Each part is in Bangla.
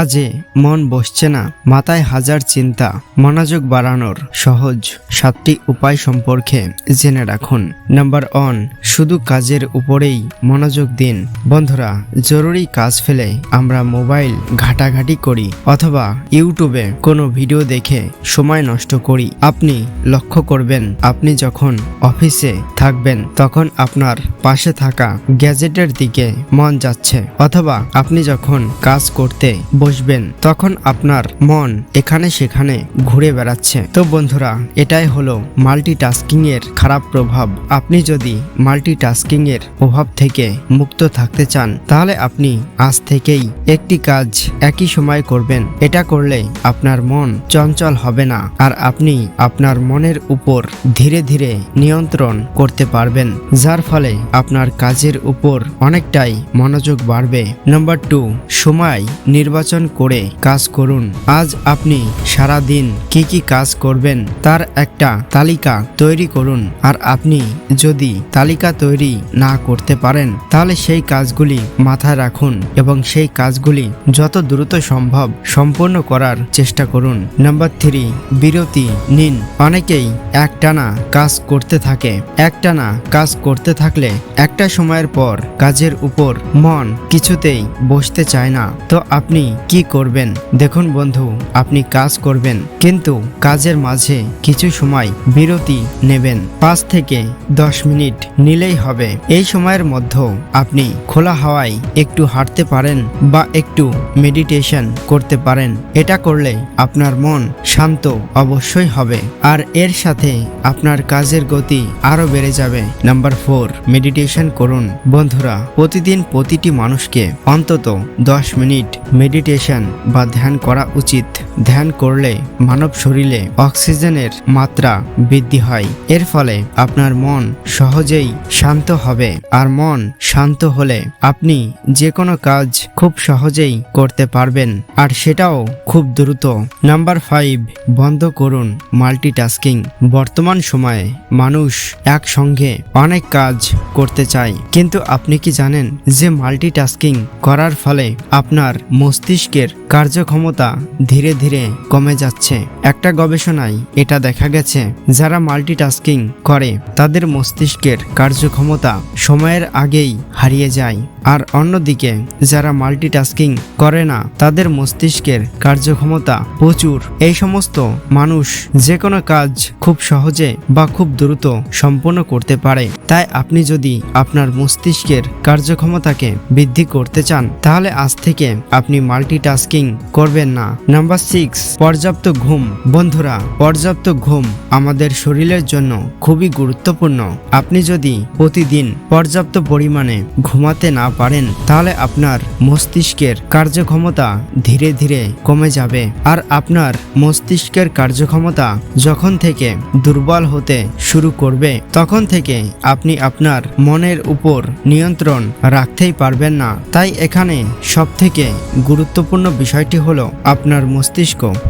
কাজে মন বসছে না, মাথায় হাজার চিন্তা, মনোযোগ বাড়ানোর সহজ সাতটি উপায় সম্পর্কে জেনে রাখুন। নাম্বার ওয়ান, শুধু কাজের উপরেই মনোযোগ দিন। বন্ধুরা, জরুরি কাজ ফেলে আমরা মোবাইল ঘাটাঘাটি করি অথবা ইউটিউবে কোনো ভিডিও দেখে সময় নষ্ট করি। আপনি লক্ষ্য করবেন, আপনি যখন অফিসে থাকবেন, তখন আপনার পাশে থাকা গ্যাজেটের দিকে মন যাচ্ছে। অথবা আপনি যখন কাজ করতে বসবেন, তখন আপনার মন এখানে সেখানে ঘুরে বেড়াচ্ছে। তো বন্ধুরা, এটাই হলো মাল্টিটাস্কিং এর খারাপ প্রভাব। আপনি যদি মাল্টিটাস্কিং এর প্রভাব থেকে মুক্ত থাকতে চান, তাহলে আপনি আজ থেকেই একটি কাজ একই সময় করবেন। এটা করলে আপনার মন চঞ্চল হবে না, আর আপনি আপনার মনের উপর ধীরে ধীরে নিয়ন্ত্রণ করতে পারবেন, যার ফলে আপনার কাজের উপর অনেকটাই মনোযোগ বাড়বে। নাম্বার টু, সময় নির্বাচন করে কাজ করুন। আজ আপনি সারা দিন কি কি কাজ করবেন তার একটা তালিকা তৈরি করুন। আর আপনি যদি তালিকা তৈরি না করতে পারেন, তাহলে সেই কাজগুলি মাথায় রাখুন এবং সেই কাজগুলি যত দ্রুত সম্ভব সম্পূর্ণ করার চেষ্টা করুন। নাম্বার থ্রি, বিরতি নিন। অনেকেই একটানা কাজ করতে থাকে। একটানা কাজ করতে থাকলে একটা সময়ের পর কাজের উপর মন কিছুতেই বসতে চায় না। তো আপনি কি করবেন? দেখুন বন্ধু, আপনি কাজ করবেন, কিন্তু কাজের মাঝে কিছু সময় বিরতি নেবেন। পাঁচ থেকে দশ মিনিট নিলেই হবে। এই সময়ের মধ্যে আপনি খোলা হাওয়ায় একটু হাঁটতে পারেন বা একটু মেডিটেশন করতে পারেন। এটা করলে আপনার মন শান্ত অবশ্যই হবে। আর এর সাথে আপনার কাজের গতি আরও বেড়ে যাবে। নাম্বার ফোর মেডিটেশন করুন। বন্ধুরা, প্রতিদিন প্রতিটি মানুষকে অন্তত দশ মিনিট মেডিটেশন বা ধ্যান করা উচিত। ধ্যান করলে মানব শরীরে অক্সিজেনের মাত্রা বৃদ্ধি হয়। এর ফলে আপনার মন সহজেই শান্ত হবে আর মন শান্ত হলে আপনি যে কোনো কাজ খুব সহজেই করতে পারবেন আর সেটাও খুব দ্রুত। নাম্বার ফাইভ, বন্ধ করুন মাল্টিটাস্কিং। বর্তমান সময়ে মানুষ একসঙ্গে অনেক কাজ করতে চায়। কিন্তু আপনি কি জানেন যে মাল্টিটাস্কিং করার ফলে আপনার মস্তিষ্কের কার্যক্ষমতা ধীরে ধীরে কমে যাচ্ছে। একটা গবেষণায় এটা দেখা গেছে, যারা মাল্টিটাস্কিং করে, তাদের মস্তিষ্কের কার্যক্ষমতা সময়ের আগেই হারিয়ে যায়। আর অন্যদিকে, যারা মাল্টিটাস্কিং করে না, তাদের মস্তিষ্কের কার্যক্ষমতা প্রচুর। এই সমস্ত মানুষ যে কোনো কাজ খুব সহজে বা খুব দ্রুত সম্পন্ন করতে পারে। তাই আপনি যদি আপনার মস্তিষ্কের কার্যক্ষমতাকে বৃদ্ধি করতে চান, তাহলে আজ থেকে আপনি মাল্টিটাস্কিং করবেন না। নাম্বার সিক্স, পর্যাপ্ত ঘুম। বন্ধুরা, পর্যাপ্ত ঘুম আমাদের শরীরের জন্য খুবই গুরুত্বপূর্ণ। আপনি যদি প্রতিদিন পর্যাপ্ত পরিমাণে ঘুমাতে না পারেন, তাহলে আপনার মস্তিষ্কের কার্যক্ষমতা ধীরে ধীরে কমে যাবে। আর আপনার মস্তিষ্কের কার্যক্ষমতা যখন থেকে দুর্বল হতে শুরু করবে, তখন থেকে আপনি আপনার মনের উপর নিয়ন্ত্রণ রাখতেই পারবেন না। তাই এখানে সবথেকে গুরুত্বপূর্ণ বিষয়টি হলো আপনার মস্তিষ্ক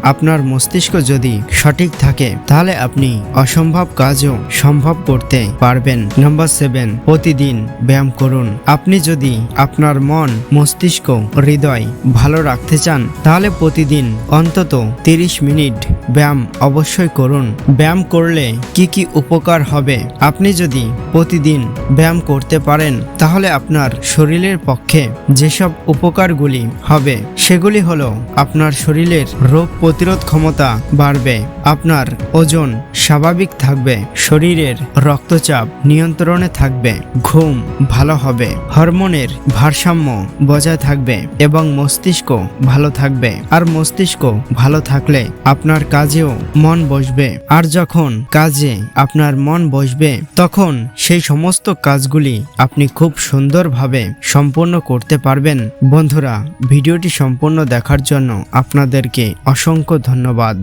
আপনার মস্তিষ্ক যদি সঠিক থাকে, তাহলে আপনি অসম্ভব কাজও সম্ভব করতে পারবেন। নাম্বার সেভেন, প্রতিদিন ব্যায়াম করুন। আপনি যদি আপনার মন, মস্তিষ্ক, হৃদয় ভালো রাখতে চান, তাহলে প্রতিদিন অন্তত তিরিশ মিনিট ব্যায়াম অবশ্যই করুন। ব্যায়াম করলে কি কি উপকার হবে? আপনি যদি প্রতিদিন ব্যায়াম করতে পারেন, তাহলে আপনার শরীরের পক্ষে যেসব উপকারগুলি হবে, সেগুলি হলো আপনার শরীরের রোগ প্রতিরোধ ক্ষমতা বাড়বে, আপনার ওজন স্বাভাবিক থাকবে, শরীরের রক্তচাপ নিয়ন্ত্রণে থাকবে, ঘুম ভালো হবে, হরমোনের ভারসাম্য বজায় থাকবে এবং মস্তিষ্ক ভালো থাকবে। আর মস্তিষ্ক ভালো থাকলে আপনার কাজেও মন বসবে। আর যখন কাজে আপনার মন বসবে, তখন সেই সমস্ত কাজগুলি আপনি খুব সুন্দরভাবে সম্পন্ন করতে পারবেন। বন্ধুরা, ভিডিওটি সম্পূর্ণ দেখার জন্য আপনাদেরকে অসংখ্য ধন্যবাদ।